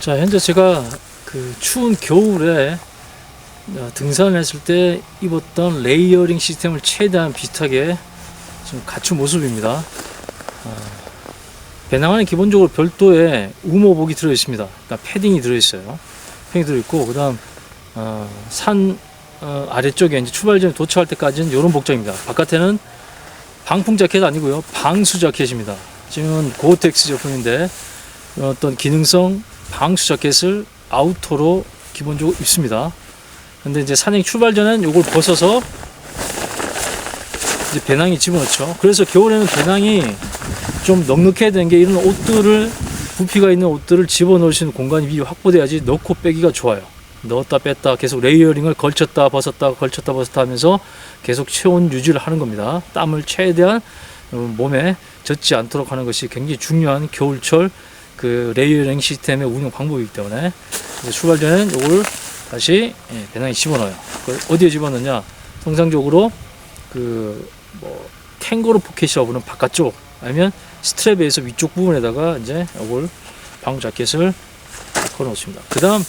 자, 현재 제가 그 추운 겨울에 어, 등산을 했을 때 입었던 레이어링 시스템을 최대한 비슷하게 지금 갖춘 모습입니다. 어, 배낭 안에 기본적으로 별도의 우모복이 들어 있습니다. 그러니까 패딩이 들어 있어요. 패딩이 들어 있고 그 다음 어, 산 어, 아래쪽에 이제 출발 전에 도착할 때까지는 이런 복장입니다. 바깥에는 방풍 자켓 아니고요, 방수 자켓입니다. 지금은 고텍스 제품인데 어떤 기능성 방수 자켓을 아우터로 기본적으로 입습니다. 근데 이제 산행 출발 전엔 이걸 벗어서 이제 배낭에 집어넣죠. 그래서 겨울에는 배낭이 좀 넉넉해야 되는 게 이런 옷들을 부피가 있는 옷들을 집어넣을 수 있는 공간이 확보돼야지 넣고 빼기가 좋아요. 넣었다 뺐다 계속 레이어링을 걸쳤다 벗었다 걸쳤다 벗었다 하면서 계속 체온 유지를 하는 겁니다. 땀을 최대한 어, 몸에 젖지 않도록 하는 것이 굉장히 중요한 겨울철 그 레이어링 시스템의 운영 방법이기 때문에 이제 출발 전엔 이걸 다시 예, 배낭에 집어넣어요. 그걸 어디에 집어넣냐? 통상적으로 그뭐 캥거루 포켓이라고 부르는 바깥쪽 아니면 스트랩에서 위쪽 부분에다가 이제 이걸 방구 자켓을 걸어 놓습니다. 그 다음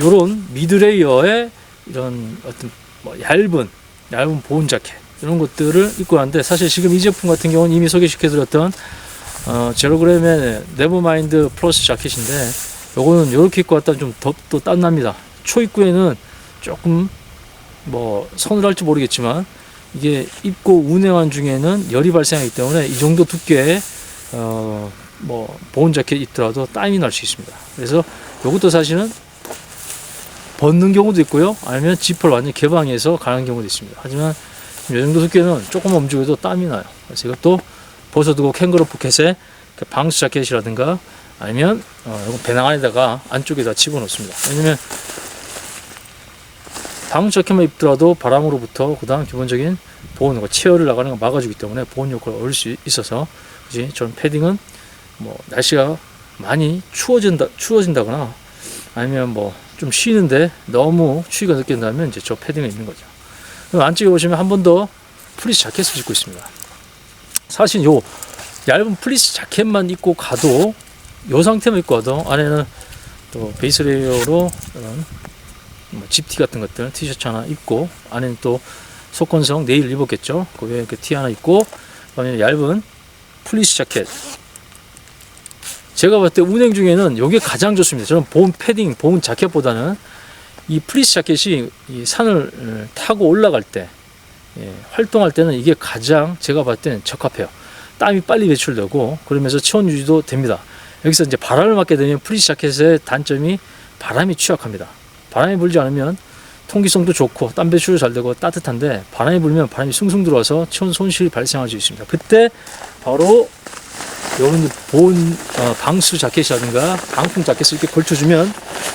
요런 미드레이어의 이런 어떤 뭐 얇은 얇은 보온 자켓 이런 것들을 입고 하는데 사실 지금 이 제품 같은 경우는 이미 소개시켜 드렸던 어, 제로그램의 네버마인드 플러스 자켓인데 요거는 요렇게 입고 왔다 좀더 땀납니다. 초 입구에는 조금 뭐 서늘할지 모르겠지만 이게 입고 운행한 중에는 열이 발생하기 때문에 이 정도 두께의 어, 뭐 보온 자켓 입더라도 땀이 날 수 있습니다. 그래서 이것도 사실은 벗는 경우도 있고요. 아니면 지퍼를 완전히 개방해서 가는 경우도 있습니다. 하지만 이 정도 두께는 조금 움직여도 땀이 나요. 그래서 이것도 벗어두고 캥거루 포켓에 그 방수 자켓이라든가 아니면 어, 배낭 안에다가 안쪽에다 집어넣습니다. 왜냐면 방수 자켓만 입더라도 바람으로부터 그다음 기본적인 보온 거 체열을 나가는 거 막아주기 때문에 보온 효과를 얻을 수 있어서 그지 저는 패딩은 뭐 날씨가 많이 추워진다 추워진다거나 아니면 뭐 좀 쉬는데 너무 추위가 느낀다면 이제 저 패딩을 입는 거죠. 안쪽에 보시면 한 번더 플리스 자켓을 입고 있습니다. 사실 요 얇은 플리스 자켓만 입고 가도 요 상태만 입고 가도 안에는 또 베이스 레이어로 이런 뭐 집티 같은 것들 티셔츠 하나 입고 안에는 또 속건성 내일 입었겠죠. 그 위에 그 티 하나 입고 그다음에 얇은 플리스 자켓. 제가 봤을 때 운행 중에는 이게 가장 좋습니다. 저는 보온 패딩, 보온 자켓보다는 이 플리스 자켓이 이 산을 어, 타고 올라갈 때 예, 활동할 때는 이게 가장 제가 봤을 때는 적합해요. 땀이 빨리 배출되고 그러면서 체온 유지도 됩니다. 여기서 이제 바람을 맞게 되면 플리스 자켓의 단점이 바람이 취약합니다. 바람이 불지 않으면 통기성도 좋고 땀 배출도 잘 되고 따뜻한데 바람이 불면 바람이 숭숭 들어와서 체온 손실이 발생할 수 있습니다. 그때 바로 이런 보온 어, 방수 자켓이라든가 방풍 자켓을 이렇게 걸쳐주면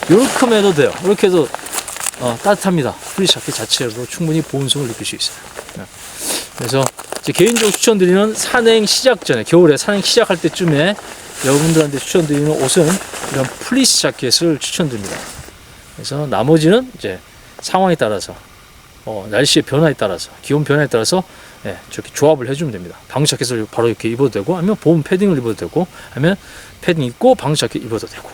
이렇게 해도 돼요. 이렇게 해도 어, 따뜻합니다. 플리스 자켓 자체로도 충분히 보온성을 느낄 수 있어요. 네. 그래서 제 개인적으로 추천드리는 산행 시작 전에 겨울에 산행 시작할 때쯤에 여러분들한테 추천드리는 옷은 이런 플리스 자켓을 추천드립니다. 그래서 나머지는 이제 상황에 따라서 어, 날씨의 변화에 따라서 기온 변화에 따라서 예, 저렇게 조합을 해주면 됩니다. 방수 자켓을 바로 이렇게 입어도 되고, 아니면 보온 패딩을 입어도 되고, 아니면 패딩 입고 방수 자켓 입어도 되고.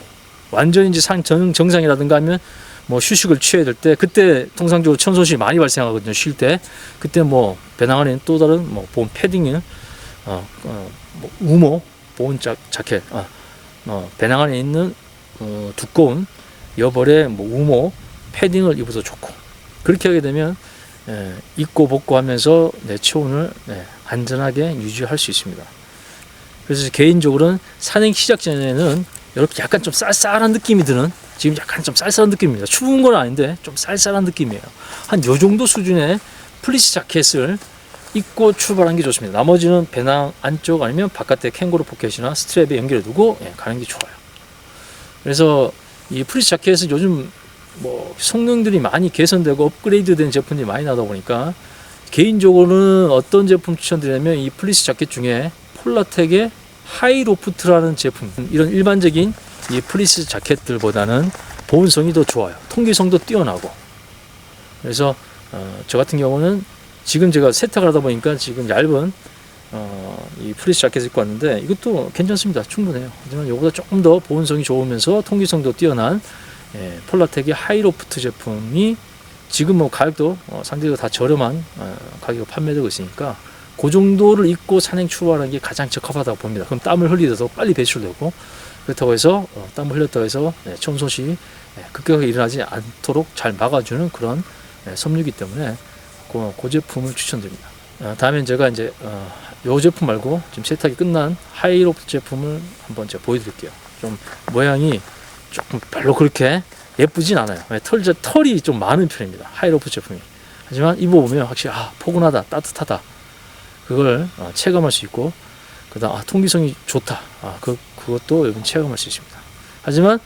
완전히 이제 산 정, 정상이라든가 하면 뭐 휴식을 취해야 될 때, 그때 통상적으로 천소실이 많이 발생하거든요. 쉴 때, 그때 뭐 배낭 안에는 또 다른 뭐 보온 패딩을 어, 어, 뭐 우모 보온 자, 자켓, 아, 어, 배낭 안에 있는 어, 두꺼운 여벌의 뭐 우모 패딩을 입어도 좋고 그렇게 하게 되면 예, 입고 벗고 하면서 내 체온을 예, 안전하게 유지할 수 있습니다. 그래서 개인적으로는 산행 시작 전에는 이렇게 약간 좀 쌀쌀한 느낌이 드는 지금 약간 좀 쌀쌀한 느낌입니다. 추운 건 아닌데 좀 쌀쌀한 느낌이에요. 한 요 정도 수준의 플리스 자켓을 입고 출발하는 게 좋습니다. 나머지는 배낭 안쪽 아니면 바깥에 캥거루 포켓이나 스트랩에 연결해 두고 예, 가는 게 좋아요. 그래서 이 플리스 자켓은 요즘 뭐 성능들이 많이 개선되고 업그레이드된 제품들이 많이 나다 보니까 개인적으로는 어떤 제품 추천드리냐면 이 플리스 자켓 중에 폴라텍의 하이로프트라는 제품 이런 일반적인 이 플리스 자켓들보다는 보온성이 더 좋아요 통기성도 뛰어나고 그래서 어, 저 같은 경우는 지금 제가 세탁을 하다 보니까 지금 얇은 어, 이 프리스 자켓을 입고 왔는데 이것도 괜찮습니다. 충분해요. 하지만 이거보다 조금 더 보온성이 좋으면서 통기성도 뛰어난 예, 폴라텍의 하이로프트 제품이 지금 뭐 가격도 어, 상대적으로 다 저렴한 어, 가격으로 판매되고 있으니까 그 정도를 입고 산행 출발하는 게 가장 적합하다고 봅니다. 그럼 땀을 흘리더라도 빨리 배출되고 그렇다고 해서 어, 땀을 흘렸다고 해서 예, 청소시 예, 급격하게 일어나지 않도록 잘 막아주는 그런 예, 섬유기 때문에 그, 그 제품을 추천드립니다. 어, 다음엔 제가 이제 어, 요 제품 말고 지금 세탁이 끝난 하이로프트 제품을 한번 제가 보여드릴게요. 좀 모양이 조금 별로 그렇게 예쁘진 않아요. 네, 털, 털이 좀 많은 편입니다. 하이로프 제품이. 하지만 입어보면 확실히 아 포근하다, 따뜻하다. 그걸 어, 체감할 수 있고 그 다음 아 통기성이 좋다. 아 그, 그것도 여러분 체감할 수 있습니다. 하지만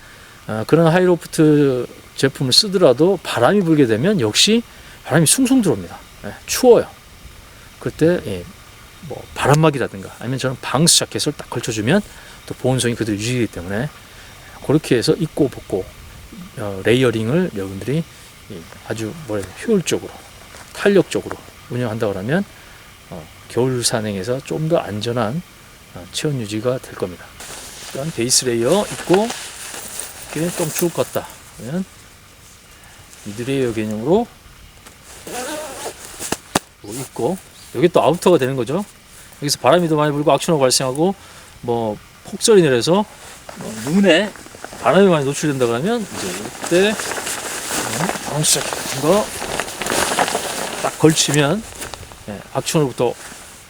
어, 그런 하이로프트 제품을 쓰더라도 바람이 불게 되면 역시 바람이 숭숭 들어옵니다. 예, 추워요. 그때 예, 뭐 바람막이라든가 아니면 저는 방수 자켓을 딱 걸쳐주면 또 보온성이 그대로 유지되기 때문에 그렇게 해서 입고 벗고 어, 레이어링을 여러분들이 이 아주 되나, 효율적으로 탄력적으로 운영한다고 하면 어, 겨울 산행에서 좀 더 안전한 어, 체온 유지가 될 겁니다. 일단 베이스 레이어 입고 이게 좀 추울 것 같다. 그러면 미드 레이어 개념으로 이거 입고 여기 또 아우터가 되는 거죠. 여기서 바람이 더 많이 불고 악천후가 발생하고 뭐 폭설이 내려서 어, 눈에 바람이 많이 노출된다 그러면 이제 이때 방수 자켓 같은 거 딱 걸치면 예, 악천후부터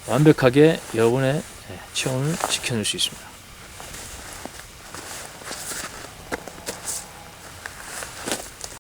완벽하게 여러분의 예, 체온을 지켜낼 수 있습니다.